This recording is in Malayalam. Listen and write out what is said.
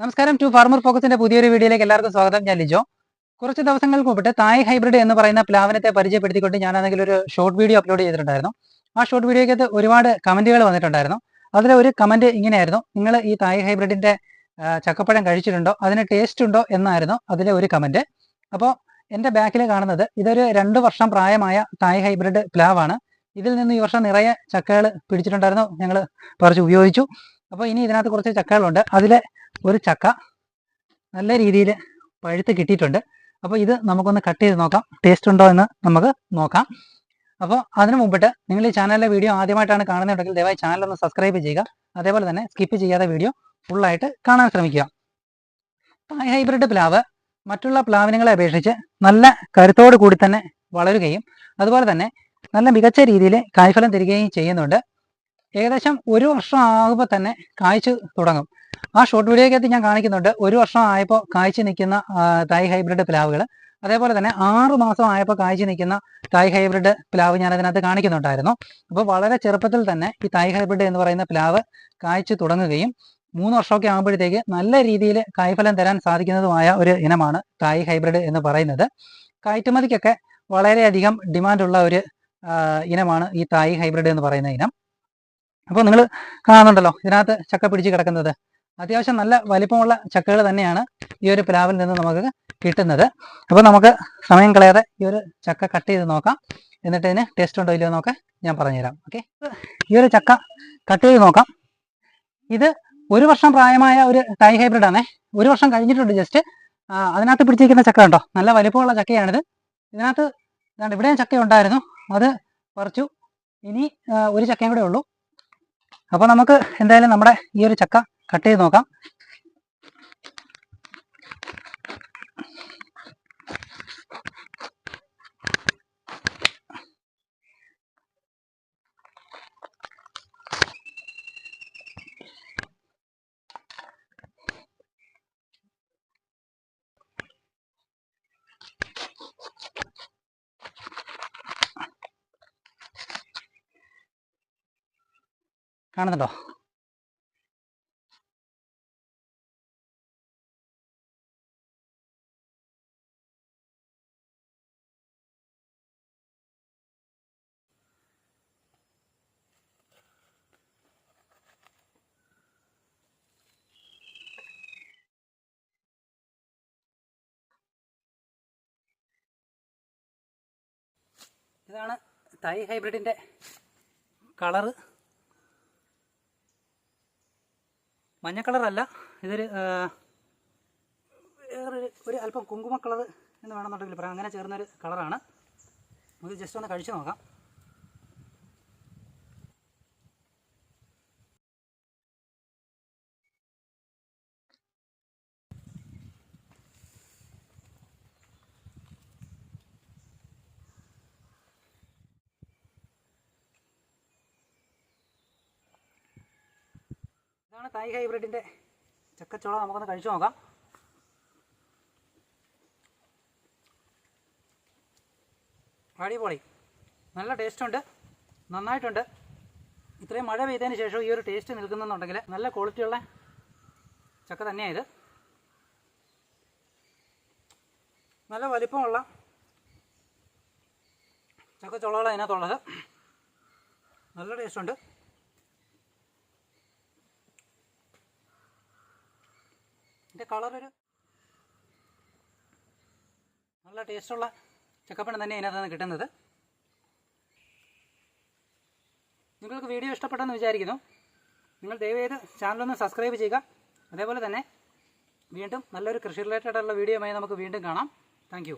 നമസ്കാരം ടു ഫാർമർ ഫോക്കസിന്റെ പുതിയൊരു വീഡിയോയിലേക്ക് എല്ലാവർക്കും സ്വാഗതം. ഞാൻ ലിജോ. കുറച്ച് ദിവസങ്ങൾക്ക് മുമ്പിട്ട് തായ് ഹൈബ്രിഡ് എന്ന് പറയുന്ന പ്ലാവനത്തെ പരിചയപ്പെടുത്തിക്കൊണ്ട് ഞാനാണെങ്കിൽ ഒരു ഷോർട്ട് വീഡിയോ അപ്ലോഡ് ചെയ്തിട്ടുണ്ടായിരുന്നു. ആ ഷോർട്ട് വീഡിയോയ്ക്കകത്ത് ഒരുപാട് കമന്റുകൾ വന്നിട്ടുണ്ടായിരുന്നു. അതിൽ ഒരു കമന്റ് ഇങ്ങനെയായിരുന്നു. നിങ്ങൾ ഈ തായ് ഹൈബ്രിഡിന്റെ ചക്കപ്പഴം കഴിച്ചിട്ടുണ്ടോ? അതിന് ടേസ്റ്റ് ഉണ്ടോ? എന്നായിരുന്നു അതിലെ ഒരു കമന്റ്. അപ്പോൾ എന്റെ ബാക്കിൽ കാണുന്നത് ഇതൊരു രണ്ട് വർഷം പ്രായമായ തായ് ഹൈബ്രിഡ് പ്ലാവാണ്. ഇതിൽ നിന്ന് ഈ വർഷം നിറയെ ചക്കകൾ പിടിച്ചിട്ടുണ്ടായിരുന്നു. ഞങ്ങൾ പറിച്ച് ഉപയോഗിച്ചു. അപ്പോൾ ഇനി ഇതിനകത്ത് കുറച്ച് ചക്കകളുണ്ട്. അതിൽ ഒരു ചക്ക നല്ല രീതിയിൽ പഴുത്ത് കിട്ടിയിട്ടുണ്ട്. അപ്പോൾ ഇത് നമുക്കൊന്ന് കട്ട് ചെയ്ത് നോക്കാം. ടേസ്റ്റ് ഉണ്ടോ എന്ന് നമുക്ക് നോക്കാം. അപ്പോൾ അതിനു മുമ്പിട്ട് നിങ്ങൾ ഈ ചാനലിലെ വീഡിയോ ആദ്യമായിട്ടാണ് കാണുന്നുണ്ടെങ്കിൽ ദയവായി ചാനൽ ഒന്ന് സബ്സ്ക്രൈബ് ചെയ്യുക. അതേപോലെ തന്നെ സ്കിപ്പ് ചെയ്യാതെ വീഡിയോ ഫുള്ളായിട്ട് കാണാൻ ശ്രമിക്കുക. തായ് ഹൈബ്രിഡ് പ്ലാവ് മറ്റുള്ള പ്ലാവിനങ്ങളെ അപേക്ഷിച്ച് നല്ല കരുത്തോടു കൂടി തന്നെ വളരുകയും അതുപോലെ തന്നെ നല്ല മികച്ച രീതിയിൽ കായ്ഫലം തരികയും ചെയ്യുന്നുണ്ട്. ഏകദേശം ഒരു വർഷം ആകുമ്പോൾ തന്നെ കായ്ച്ചു തുടങ്ങും. ആ ഷോർട്ട് വീഡിയോക്കകത്ത് ഞാൻ കാണിക്കുന്നുണ്ട്. ഒരു വർഷം ആയപ്പോൾ കായ്ച്ചു നിൽക്കുന്ന തൈ ഹൈബ്രിഡ് പ്ലാവുകൾ. അതേപോലെ തന്നെ ആറ് മാസം ആയപ്പോൾ കായ്ച്ചു നിൽക്കുന്ന തൈ ഹൈബ്രിഡ് പ്ലാവ് ഞാൻ അതിനകത്ത് കാണിക്കുന്നുണ്ടായിരുന്നു. അപ്പോൾ വളരെ ചെറുപ്പത്തിൽ തന്നെ ഈ തൈ ഹൈബ്രിഡ് എന്ന് പറയുന്ന പ്ലാവ് കായ്ച്ചു തുടങ്ങുകയും മൂന്ന് വർഷമൊക്കെ ആകുമ്പോഴത്തേക്ക് നല്ല രീതിയിൽ കായ്ഫലം തരാൻ സാധിക്കുന്നതുമായ ഒരു ഇനമാണ് തായ് ഹൈബ്രിഡ് എന്ന് പറയുന്നത്. കയറ്റുമതിക്കൊക്കെ വളരെയധികം ഡിമാൻഡുള്ള ഒരു ഇനമാണ് ഈ തായ് ഹൈബ്രിഡ് എന്ന് പറയുന്ന ഇനം. അപ്പോൾ നിങ്ങൾ കാണുന്നുണ്ടല്ലോ ഇതിനകത്ത് ചക്ക പിടിച്ച് കിടക്കുന്നത്. അത്യാവശ്യം നല്ല വലിപ്പമുള്ള ചക്കകൾ തന്നെയാണ് ഈ ഒരു പ്ലാവിൽ നിന്ന് നമുക്ക് കിട്ടുന്നത്. അപ്പോൾ നമുക്ക് സമയം കളയാതെ ഈ ഒരു ചക്ക കട്ട് ചെയ്ത് നോക്കാം. എന്നിട്ട് ഇതിന് ടേസ്റ്റ് ഉണ്ടോ ഇല്ലയോ എന്നൊക്കെ ഞാൻ പറഞ്ഞുതരാം. ഓക്കെ ഈ ഒരു ചക്ക കട്ട് ചെയ്ത് നോക്കാം. ഇത് ഒരു വർഷം പ്രായമായ ഒരു ടൈ ഹൈബ്രിഡ് ആണേ. ഒരു വർഷം കഴിഞ്ഞിട്ടുണ്ട് ജസ്റ്റ് അതിനകത്ത് പിടിച്ചിരിക്കുന്ന ചക്ക ഉണ്ടോ നല്ല വലിപ്പമുള്ള ചക്കയാണിത്. ഇതിനകത്ത് ഇവിടെയും ചക്ക ഉണ്ടായിരുന്നു. അത് പറിച്ചു. ഇനി ഒരു ചക്കയും കൂടെ ഉള്ളൂ. അപ്പോൾ നമുക്ക് എന്തായാലും നമ്മുടെ ഈ ഒരു ചക്ക കട്ട് ചെയ്ത് നോക്കാം. കാണുന്നുണ്ടോ? ഇതാണ് തൈ ഹൈബ്രിഡിന്റെ കളറ് മഞ്ഞ കളറല്ല. ഇതൊരു വേറെ വേറൊരു ഒരു അല്പം കുങ്കുമ കളർ എന്ന് വേണമെന്നുണ്ടെങ്കിൽ പറയാം. അങ്ങനെ ചേർന്നൊരു കളറാണ്. നമുക്ക് ജസ്റ്റ് ഒന്ന് കഴിച്ചു നോക്കാം. ഇതാണ് തായ് ഹൈബ്രിഡിന്റെ ചക്കച്ചോള. നമുക്കൊന്ന് കഴിച്ചു നോക്കാം. അടിപൊളി. നല്ല ടേസ്റ്റ് ഉണ്ട് നന്നായിട്ടുണ്ട്. ഇത്രയും മഴ പെയ്തതിന് ശേഷം ഈ ഒരു ടേസ്റ്റ് നിൽക്കുന്നുണ്ടെങ്കിൽ നല്ല ക്വാളിറ്റിയുള്ള ചക്ക തന്നെയാണ് ഇത്. നല്ല വലിപ്പമുള്ള ചക്കച്ചോളകളാണ് അതിനകത്തുള്ളത്. നല്ല ടേസ്റ്റ് ഇതിന്റെ കളറൊരു നല്ല ടേസ്റ്റുള്ള ചക്കപ്പഴം തന്നെ ഇതിനകത്താണ് കിട്ടുന്നത്. നിങ്ങൾക്ക് വീഡിയോ ഇഷ്ടപ്പെട്ടെന്ന് വിചാരിക്കുന്നു. നിങ്ങൾ ദയവേത് ചാനലൊന്ന് സബ്സ്ക്രൈബ് ചെയ്യുക. അതേപോലെ തന്നെ വീണ്ടും നല്ലൊരു കൃഷി റിലേറ്റഡ് ഉള്ള വീഡിയോയുമായി നമുക്ക് വീണ്ടും കാണാം. താങ്ക്